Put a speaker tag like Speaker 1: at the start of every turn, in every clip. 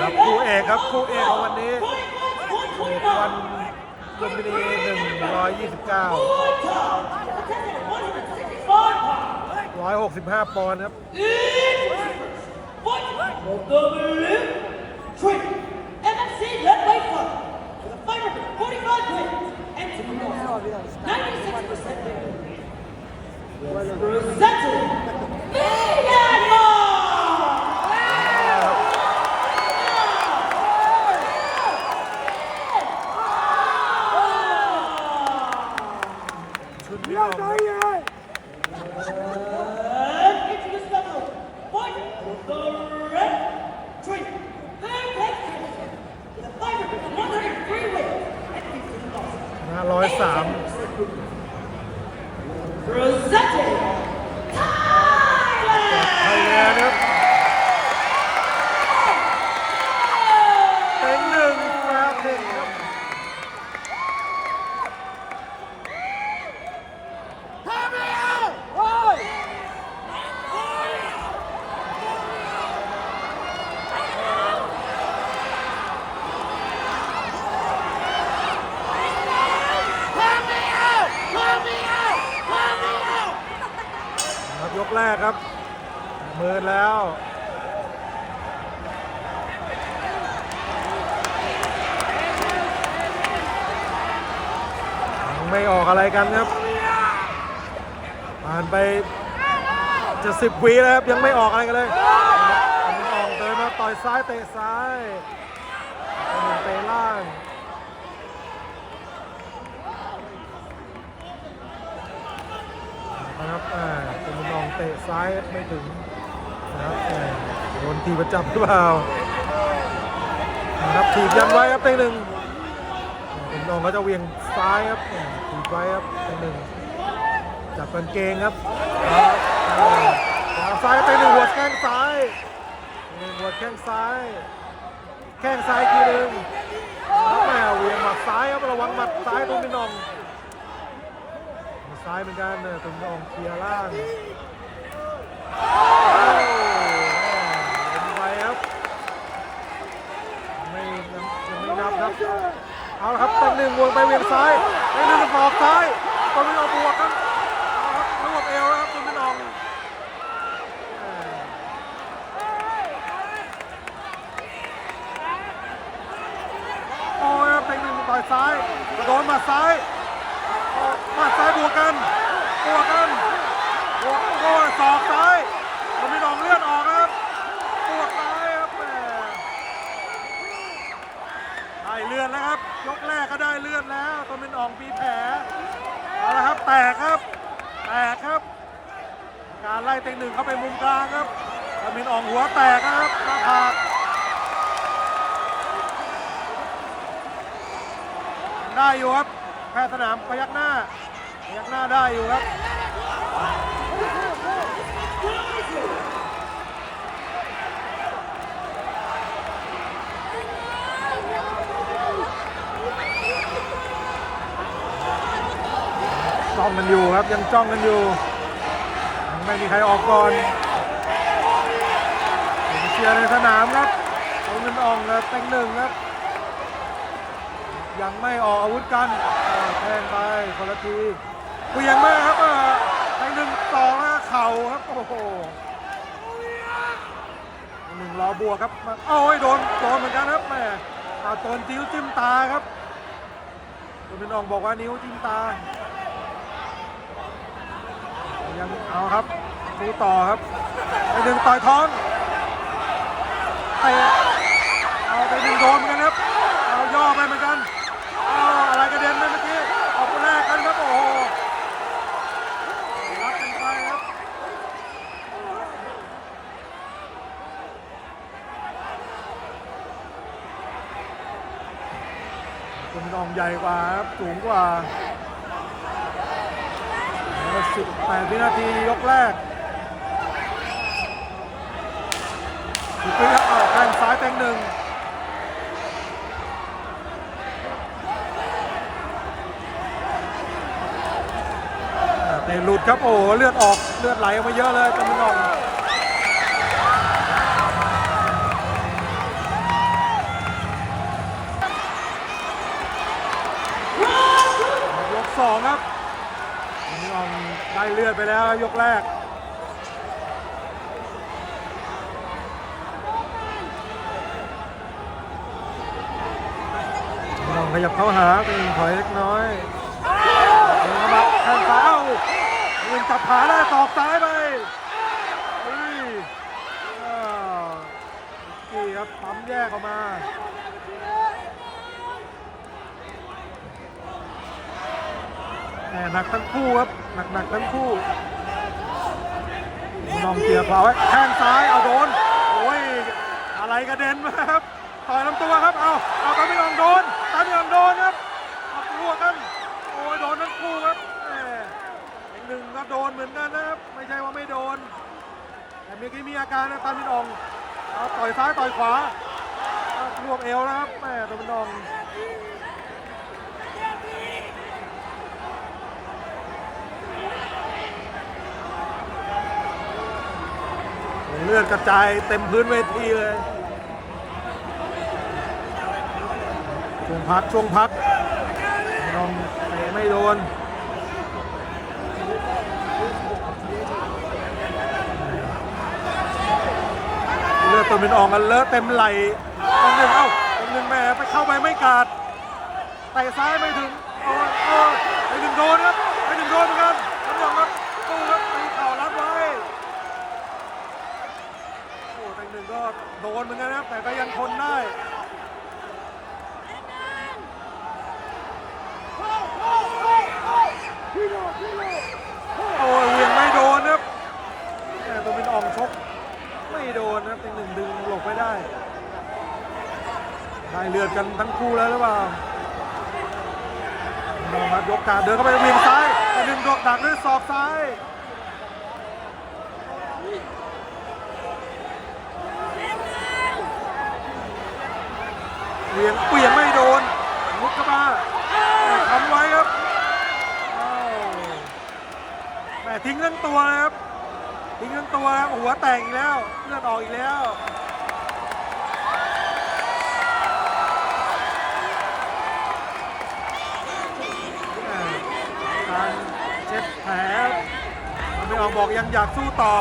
Speaker 1: ครับคู่เอกครับคู่เอกของวันนี้วันลุมพินีหนึ่งร้อยยี่สิบเก้าร้อยหกสิบห้าปอนด์ครับ Settle. ไม่ออกอะไรกันครับ ผ่านไปจะสิบวีแล้วครับ ยังไม่ออกอะไรกันเลยอันออกเดินมาต่อยซ้ายเตะซ้ายอันนี้เตะล่างนะครับอ่าเป็นมุมมองเตะซ้ายไม่ถึงนะครับอ่าโดนทีประจับหรือเปล่านะครับถีบยันไว้ครับเต็งหนึ่งเป็นน้องเขาจะเวียง ซ้ายครับถีบไว้ครับเต็งหนึ่งจับกางเกงครับขวาซ้ายเต็งหนึ่งหัวแข้งซ้ายหนึ่งหัวแข้งซ้าย แข้งซ้ายทีหนึ่งแล้วแม่เวียงหมัดซ้ายครับระวังหมัดซ้ายตรงพี่น้องซ้ายเหมือนกันเนี่ยตุ่มอองเคลียร์ล่างไปครับไม่ยังยังไม่นับครับ เอาละครับตั้งหนึ่งวนไปเวียงซ้ายตั้งหนึ่งศอกซ้ายตุ่มอองบวกครับเอาครับรวบเอวนะครับตุ่มอองโอ้ยครับตั้งหนึ่งต่อยซ้ายโดนมาซ้ายมาซ้ายบวกกันบวกกันบวกโอ้ยศอกซ้ายมันไม่ลองเลือดออกครับบวกซ้ายครับแหมได้เลือดแล้วครับ ยกแรกก็ได้เลือดแล้วตัวเป็นอ่องปีแผลเอาละครับแตกครับ แตกครับ การไล่เต็งหนึ่งเข้าไปมุมกลางครับตัวเป็นอ่องหัวแตกครับหน้าผากได้อยู่ครับแพทย์สนามพยักหน้าพยักหน้าได้อยู่ครับ จ้องกันอยู่ครับยังจ้องกันอยู่ ไม่มีใครออกก่อนเสียงเชียร์ในสนามครับเอาเงินอองครับเต็งหนึ่งครับ ยังไม่ออกอาวุธกันแทงไปคนละทีเปลี่ยนมากครับอ่าแทงหนึ่งสองแล้วเข่าครับ โอ้โหหนึ่งรอบวกครับโอ้ยโดนโดนเหมือนกันครับแม่เอาโดนจิ้วจิ้มตาครับคุณเป็นองบอกว่านิ้วจิ้มตา ยังเอาครับสู้ต่อครับไปหนึ่งต่อยท้องเตะเอาไปหนึ่งโดนเหมือนกันครับเอาย่อไปเหมือนกันเอาอะไรกระเด็นไปเมื่อกี้ออกไปแรกกันครับโอ้โหรักกันไปครับคุณนองใหญ่กว่าครับสูงกว่า แล้วสิบแปดวินาทียกแรกสิบวิครับเอาแข้งซ้ายแทงหนึ่งเตะหลุดครับโอ้เลือดออกเลือดไหลออกมาเยอะเลยตะมินองยกสองครับ ได้เลือดไปแล้วยกแรกลองขยับเข้าหาเป็นถอยเล็กน้อยเดินเข้ามาแข้งซ้ายเอ้ายิงจับขาได้ตอกซ้ายไปเฮ้ยอ้าวกี่ครับปั๊มแยกออกมา หมหนักทั้งคู่ครับหนักหนักทั้งคู่ลองเกียร์ขวาไว้แข้งซ้ายเอาโดนโอ้ยอะไรกระเด็นมาครับต่อยลำตัวครับเอาเอาตาไม่ลองโดนตาไม่ลองโดนครับเอาตัวกันโอ้ยโดนทั้งคู่ครับแหมอีกหนึ่งก็โดนเหมือนกันนะครับไม่ใช่ว่าไม่โดน แต่เมื่อกี้มีอาการนะตามินอองเอาต่อยซ้ายต่อยขวาเอารวบเอวนะครับแหมตามินออง เลือดกระจายเต็มพื้นเวทีเลยช่วงพักช่วงพักลองเตะไม่โดนเลือดตัวเป็นออกกันเลอะเต็มไหลตรงนึงเอ้าตรงหนึ่งแหม่ไปเข้าไปไม่กาดเตะซ้ายไม่ถึงเอาเอาไปหนึ่งโดนครับไปหนึ่งโดนเหมือนกันทั้งสองครับตู้ครับตีเข่ารัดไว้โอ้แต่หนึ่ งก็โดนเหมือนกันนะครับ แต่ก็ยังทนได้โอ้ยเหวียงไม่โดนครับแต่ตัวเป็นอ่องชก ไม่โดนนะครับเป็นหนึ่งดึงหลบไม่ได้ได้เลือดกันทั้งคู่แล้วหรือเปล่าลองมายกการเดินเข้าไปเวียงซ้ายแต่หนึ่งดอกดักด้วยศอกซ้าย เวียงเวียงไม่โดนมุดเข้ามาทำไว้ครับแหม่ทิ้งทั้งตัวเลยครับ ทิ้งทั้งตัวครับหัวแตกอีกแล้วเลือดออกอีกแล้วแหม่การเช็ดแผลไม่ออกบอกยังอยากสู้ต่อ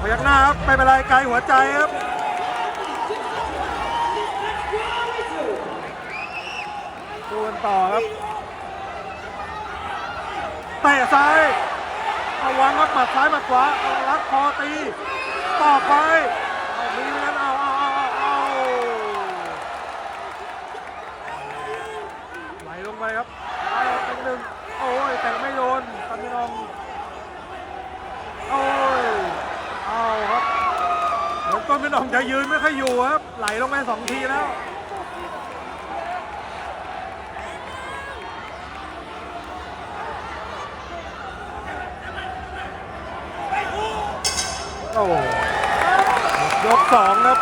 Speaker 1: พยักหน้าครับไม่เป็นไรไกลหัวใจครับดูกันต่อครับเตะซ้ายระวังครับหมัดซ้ายหมัดขวาเอารัดคอตีต่อไปเอามีเหมือนกันเอาเอาเอาเอาไหลลงไปครับเอาเป็นหนึ่งโอ้ยแต่ไม่โดนตันไม่ลองโอ้ เอาครับเหมือนต้นเป็นองจะยืนไม่ค่อยอยู่ครับ ไหลลงไปสองทีแล้วโอ้ยกสองครับ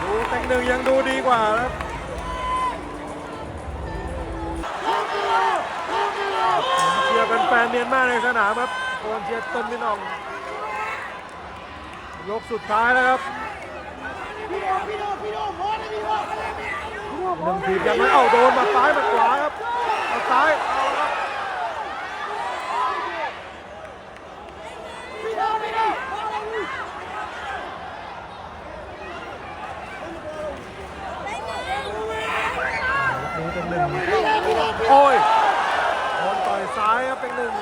Speaker 1: ดูแต่งหนึ่งยังดูดีกว่าครับเชียร์เป็นแฟนเมียนมาในสนามครับโอนเชียร์ต้นมินอง ยกสุดท้ายแล้วครับหนึ่งทีบยังไม่เอาโดนมาซ้ายมาขวาครับมาซ้ายเอาละครับ นี่เป็นหนึ่งโอ้ยโดนต่อยซ้ายครับเป็นหนึ่ง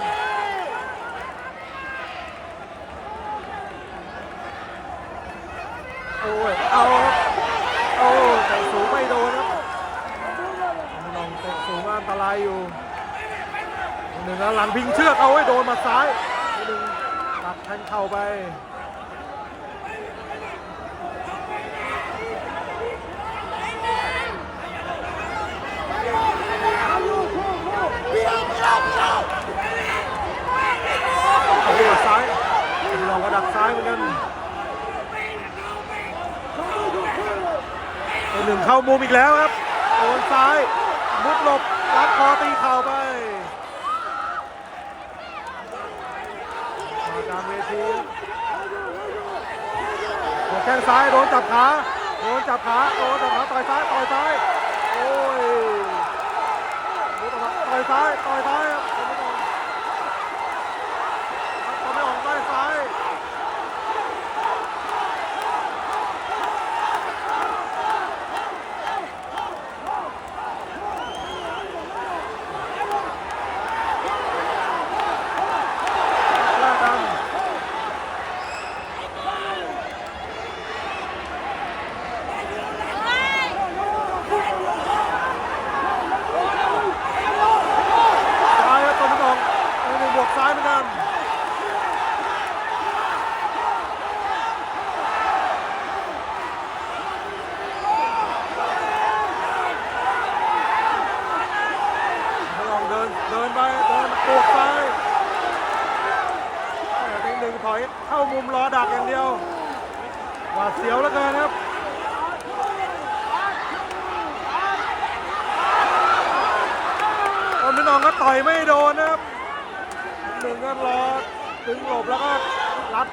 Speaker 1: โอ้ย เอาครับโอ้แต่สูงไม่โดนครับลองเตะสูง อันตรายอยู่หนึ่งแล้วหลังพิงเชือกเอาไว้โดนมาซ้ายหนึ่งตัดแทงเข่าไปเอาหัวซ้ายเป็นรองกระดักซ้ายเหมือนกันหนึ่งเข้ามุมอีกแล้วครับโดนซ้ายมุดหลบ รัดคอตีเข่าไปมากลางเวทีหัวแข้งซ้ายโดนจับขาโดนจับขาโดนจับขาต่อยซ้ายต่อยซ้ายโอ้ยโดนจับต่อยซ้ายต่อยซ้ายครับทำไม่ออกทำไม่ออกได้ซ้าย แรกกันซ้ายครับตัวมันออกในหนึ่งบวกซ้ายเหมือนกันมันออกเดินเดินไปเดินบวกซ้าย แหม่เป็นหนึ่งถอยเข้ามุมรอดักอย่างเดียวหวา ดเสียวเหลือเกินครับตอนพี่น้องก็ต่อยไม่โดนนะครับหนึ่งก็รอถึงหลบแล้วก็รัด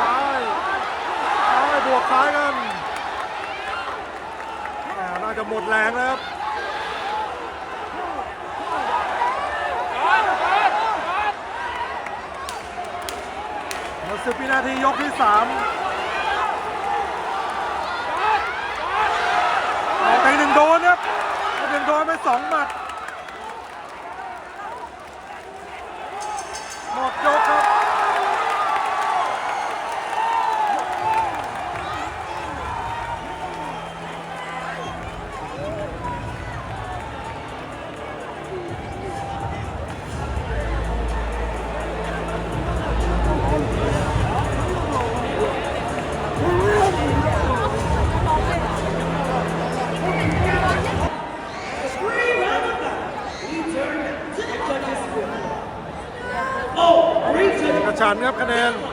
Speaker 1: ซ้ายซ้ายบวกซ้ายกันน่าจะหมดแรงนะครับ มดสิบวินาทียกที่สามออกไปหนึ่งโดนครับหนึ่งโดนไปสองหมัด
Speaker 2: score. Oh, return
Speaker 1: กระชันครับคะแนน